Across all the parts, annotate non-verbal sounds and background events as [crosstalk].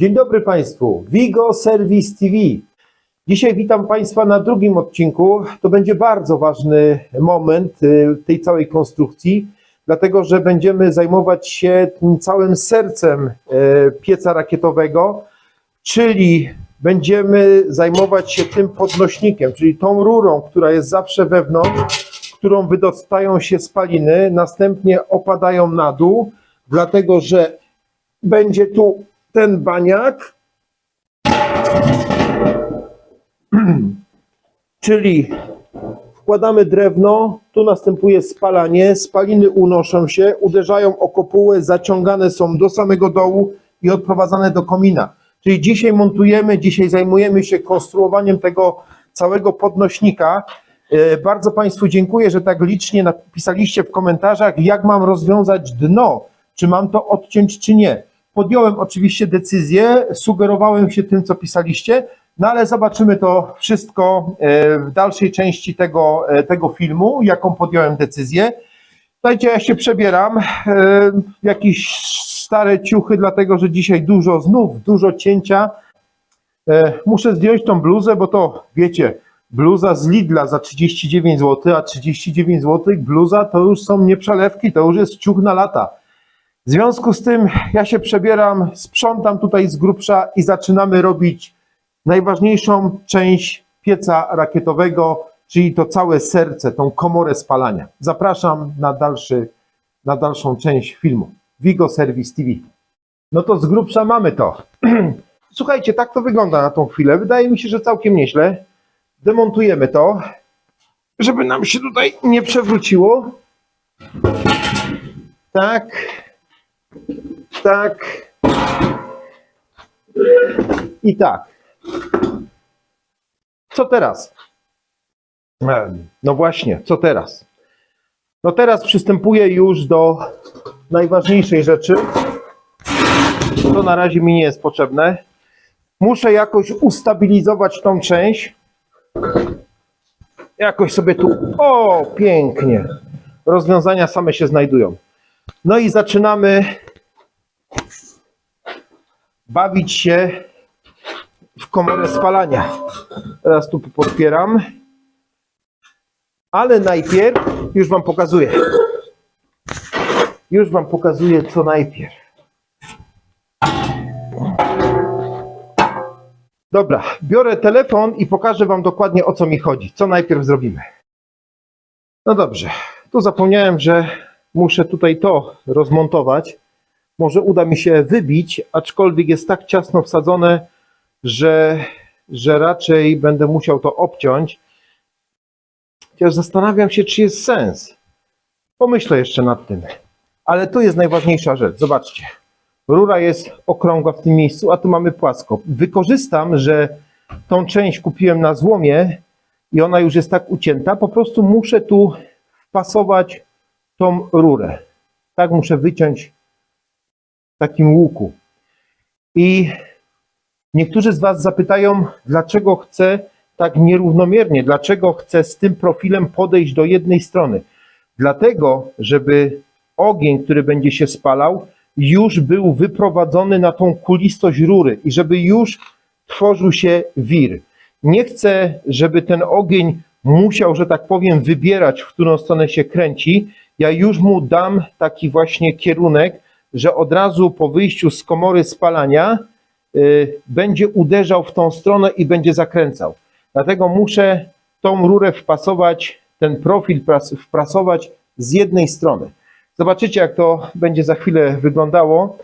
Dzień dobry Państwu, Vigo Service TV. Dzisiaj witam Państwa na drugim odcinku. To będzie bardzo ważny moment y, tej całej konstrukcji, dlatego że będziemy zajmować się tym całym sercem y, pieca rakietowego, czyli będziemy zajmować się tym podnośnikiem, czyli tą rurą, która jest zawsze wewnątrz, którą wydostają się spaliny, następnie opadają na dół, dlatego że będzie tu ten baniak, [clears throat] czyli wkładamy drewno, tu następuje spalanie, spaliny unoszą się, uderzają o kopułę, zaciągane są do samego dołu i odprowadzane do komina. Czyli dzisiaj montujemy, dzisiaj zajmujemy się konstruowaniem tego całego podnośnika. E, Bardzo Państwu dziękuję, że tak licznie napisaliście w komentarzach, jak mam rozwiązać dno, czy mam to odciąć, czy nie. Podjąłem oczywiście decyzję, sugerowałem się tym, co pisaliście, no ale zobaczymy to wszystko e, w dalszej części tego, e, tego filmu, jaką podjąłem decyzję. Słuchajcie, ja się przebieram, e, jakieś stare ciuchy, dlatego że dzisiaj dużo, znów dużo cięcia. Muszę zdjąć tą bluzę, bo to wiecie, bluza z Lidla za 39 zł, a 39 zł bluza to już są nie przelewki, to już jest ciuch na lata. W związku z tym ja się przebieram, sprzątam tutaj z grubsza i zaczynamy robić najważniejszą część pieca rakietowego, czyli to całe serce, tą komorę spalania. Zapraszam na, dalszy, na dalszą część filmu. Vigo Service TV. No to z grubsza mamy to. [clears throat] Słuchajcie, tak to wygląda na tą chwilę. Wydaje mi się, że całkiem nieźle. Demontujemy to, żeby nam się tutaj nie przewróciło. Tak. Tak. I tak. Co teraz? No właśnie, co teraz? No teraz przystępuję już do najważniejszej rzeczy. To na razie mi nie jest potrzebne. Muszę jakoś ustabilizować tą część. Jakoś sobie tu. O, pięknie. Rozwiązania same się znajdują. No i zaczynamy bawić się w komorę spalania. Teraz tu podpieram. Ale najpierw już Wam pokazuję. Już Wam pokazuję, co najpierw. Dobra, biorę telefon i pokażę Wam dokładnie o co mi chodzi. Co najpierw zrobimy. No dobrze, tu zapomniałem, że muszę tutaj to rozmontować. Może uda mi się wybić, aczkolwiek jest tak ciasno wsadzone, że, że raczej będę musiał to obciąć. Chociaż zastanawiam się, czy jest sens. Pomyślę jeszcze nad tym. Ale to jest najważniejsza rzecz. Zobaczcie. Rura jest okrągła w tym miejscu, a tu mamy płasko. Wykorzystam, że tą część kupiłem na złomie i ona już jest tak ucięta. Po prostu muszę tu wpasować tą rurę. Tak muszę wyciąć w takim łuku. I niektórzy z Was zapytają, dlaczego chcę tak nierównomiernie, dlaczego chcę z tym profilem podejść do jednej strony. Dlatego, żeby ogień, który będzie się spalał, już był wyprowadzony na tą kulistość rury i żeby już tworzył się wir. Nie chcę, żeby ten ogień musiał, że tak powiem, wybierać, w którą stronę się kręci. Ja już mu dam taki właśnie kierunek, że od razu po wyjściu z komory spalania y, będzie uderzał w tą stronę i będzie zakręcał. Dlatego muszę tą rurę wpasować, ten profil pras- wprasować z jednej strony. Zobaczycie, jak to będzie za chwilę wyglądało.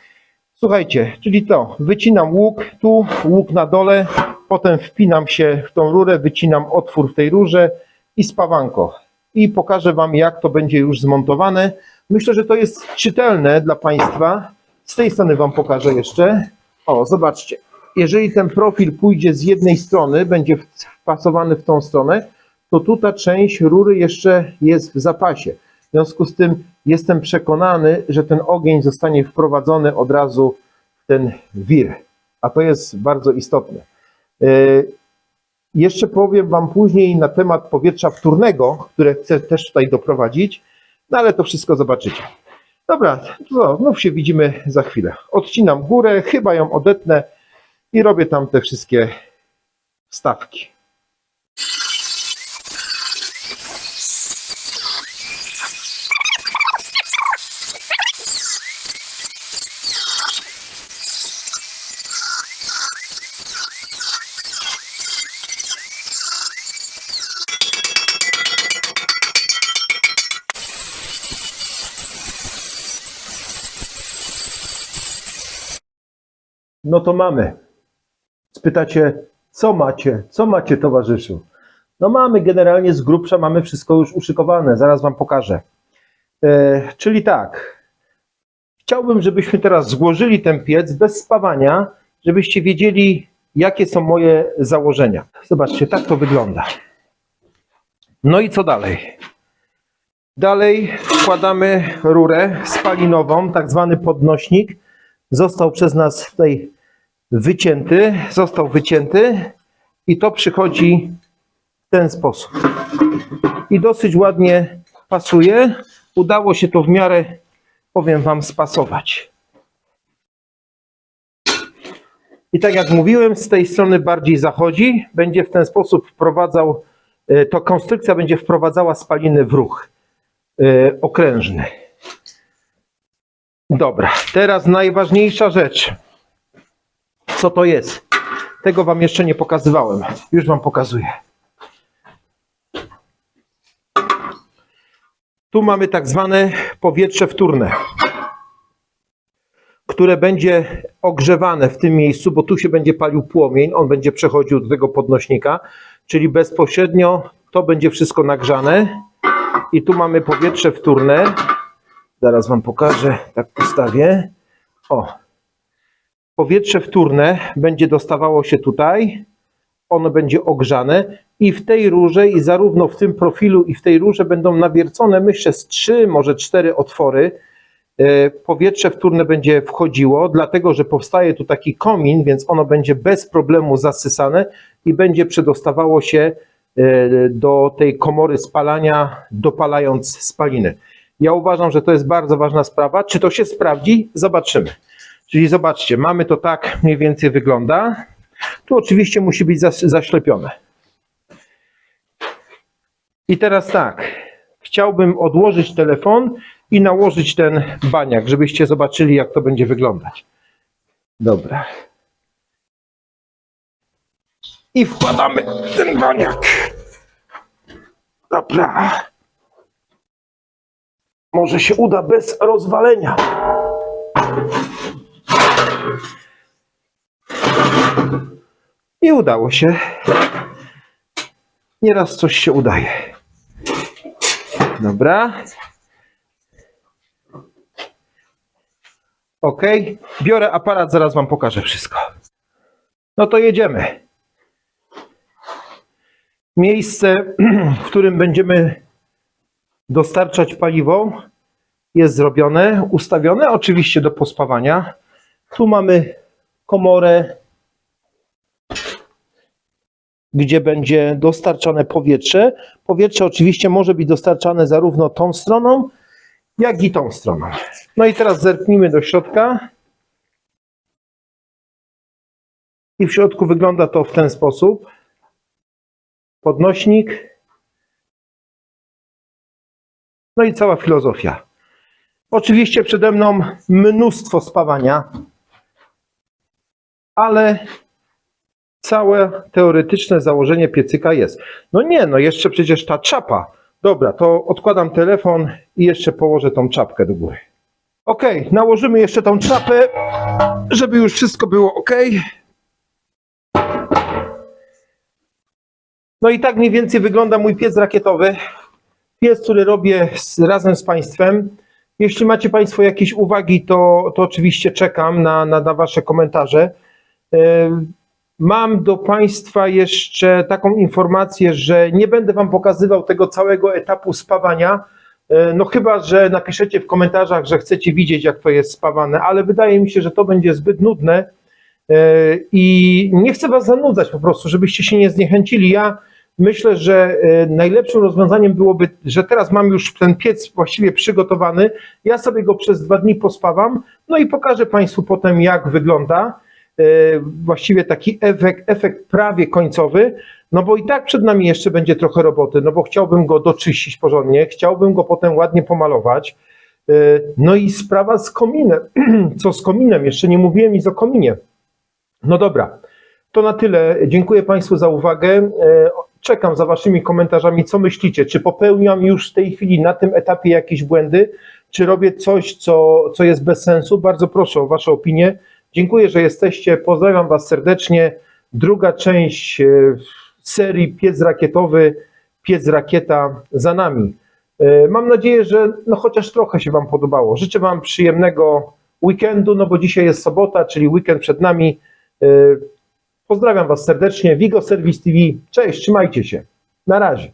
Słuchajcie, czyli to, wycinam łuk, tu łuk na dole, potem wpinam się w tą rurę, wycinam otwór w tej rurze i spawanko. I pokażę Wam, jak to będzie już zmontowane. Myślę, że to jest czytelne dla Państwa. Z tej strony Wam pokażę jeszcze. O, zobaczcie. Jeżeli ten profil pójdzie z jednej strony, będzie wpasowany w tą stronę, to tu ta część rury jeszcze jest w zapasie. W związku z tym jestem przekonany, że ten ogień zostanie wprowadzony od razu w ten wir. A to jest bardzo istotne. Jeszcze powiem Wam później na temat powietrza wtórnego, które chcę też tutaj doprowadzić, no ale to wszystko zobaczycie. Dobra, to znów się widzimy za chwilę. Odcinam górę, chyba ją odetnę, i robię tam te wszystkie wstawki. No to mamy. Spytacie, co macie? Co macie, towarzyszu? No mamy generalnie z grubsza, mamy wszystko już uszykowane. Zaraz wam pokażę. E, czyli tak. Chciałbym, żebyśmy teraz złożyli ten piec bez spawania, żebyście wiedzieli, jakie są moje założenia. Zobaczcie, tak to wygląda. No i co dalej? Dalej wkładamy rurę spalinową, tak zwany podnośnik. Został przez nas tutaj wycięty, został wycięty i to przychodzi w ten sposób. I dosyć ładnie pasuje. Udało się to w miarę, powiem Wam, spasować. I tak jak mówiłem, z tej strony bardziej zachodzi, będzie w ten sposób wprowadzał, e, to konstrukcja będzie wprowadzała spaliny w ruch e, okrężny. Dobra, teraz najważniejsza rzecz. Co to jest? Tego Wam jeszcze nie pokazywałem. Już Wam pokazuję. Tu mamy tak zwane powietrze wtórne, które będzie ogrzewane w tym miejscu, bo tu się będzie palił płomień, on będzie przechodził do tego podnośnika, czyli bezpośrednio to będzie wszystko nagrzane. I tu mamy powietrze wtórne. Zaraz Wam pokażę, tak postawię. O, powietrze wtórne będzie dostawało się tutaj, ono będzie ogrzane i w tej rurze i zarówno w tym profilu i w tej rurze będą nawiercone myślę z trzy, może cztery otwory. E, Powietrze wtórne będzie wchodziło, dlatego że powstaje tu taki komin, więc ono będzie bez problemu zasysane i będzie przedostawało się e, do tej komory spalania, dopalając spaliny. Ja uważam, że to jest bardzo ważna sprawa. Czy to się sprawdzi? Zobaczymy. Czyli zobaczcie, mamy to tak mniej więcej wygląda. Tu oczywiście musi być zaślepione. I teraz tak, chciałbym odłożyć telefon i nałożyć ten baniak, żebyście zobaczyli, jak to będzie wyglądać. Dobra. I wkładamy ten baniak. Dobra. Może się uda bez rozwalenia. I udało się. Nieraz coś się udaje. Dobra. Ok. Biorę aparat, zaraz Wam pokażę wszystko. No to jedziemy. Miejsce, [clears throat] w którym będziemy dostarczać paliwo, jest zrobione, ustawione, oczywiście do pospawania. Tu mamy komorę, gdzie będzie dostarczane powietrze. Powietrze oczywiście może być dostarczane zarówno tą stroną, jak i tą stroną. No i teraz zerknijmy do środka. I w środku wygląda to w ten sposób. Podnośnik. No i cała filozofia. Oczywiście przede mną mnóstwo spawania, ale całe teoretyczne założenie piecyka jest. No nie, no jeszcze przecież ta czapa. Dobra, to odkładam telefon i jeszcze położę tą czapkę do góry. Ok, nałożymy jeszcze tą czapę, żeby już wszystko było ok. No i tak mniej więcej wygląda mój piec rakietowy. Piec, który robię z, razem z Państwem. Jeśli macie Państwo jakieś uwagi, to, to oczywiście czekam na, na, na Wasze komentarze. Mam do Państwa jeszcze taką informację, że nie będę Wam pokazywał tego całego etapu spawania. E, No chyba, że napiszecie w komentarzach, że chcecie widzieć, jak to jest spawane, ale wydaje mi się, że to będzie zbyt nudne e, i nie chcę Was zanudzać po prostu, żebyście się nie zniechęcili. Ja myślę, że e, najlepszym rozwiązaniem byłoby, że teraz mam już ten piec właściwie przygotowany. Ja sobie go przez dwa dni pospawam, no i pokażę Państwu potem, jak wygląda. E, właściwie taki efekt, efekt prawie końcowy, no bo i tak przed nami jeszcze będzie trochę roboty, no bo chciałbym go doczyścić porządnie, chciałbym go potem ładnie pomalować. E, No i sprawa z kominem. [clears throat] Co z kominem? Jeszcze nie mówiłem nic o kominie. No dobra, to na tyle. Dziękuję Państwu za uwagę. E, Czekam za Waszymi komentarzami, co myślicie. Czy popełniam już w tej chwili na tym etapie jakieś błędy, czy robię coś, co, co jest bez sensu? Bardzo proszę o Wasze opinie. Dziękuję, że jesteście. Pozdrawiam Was serdecznie. Druga część e, serii Piec Rakietowy, Piec Rakieta za nami. E, Mam nadzieję, że no chociaż trochę się Wam podobało. Życzę Wam przyjemnego weekendu, no bo dzisiaj jest sobota, czyli weekend przed nami. E, Pozdrawiam Was serdecznie. Wigo Service TV. Cześć, trzymajcie się. Na razie.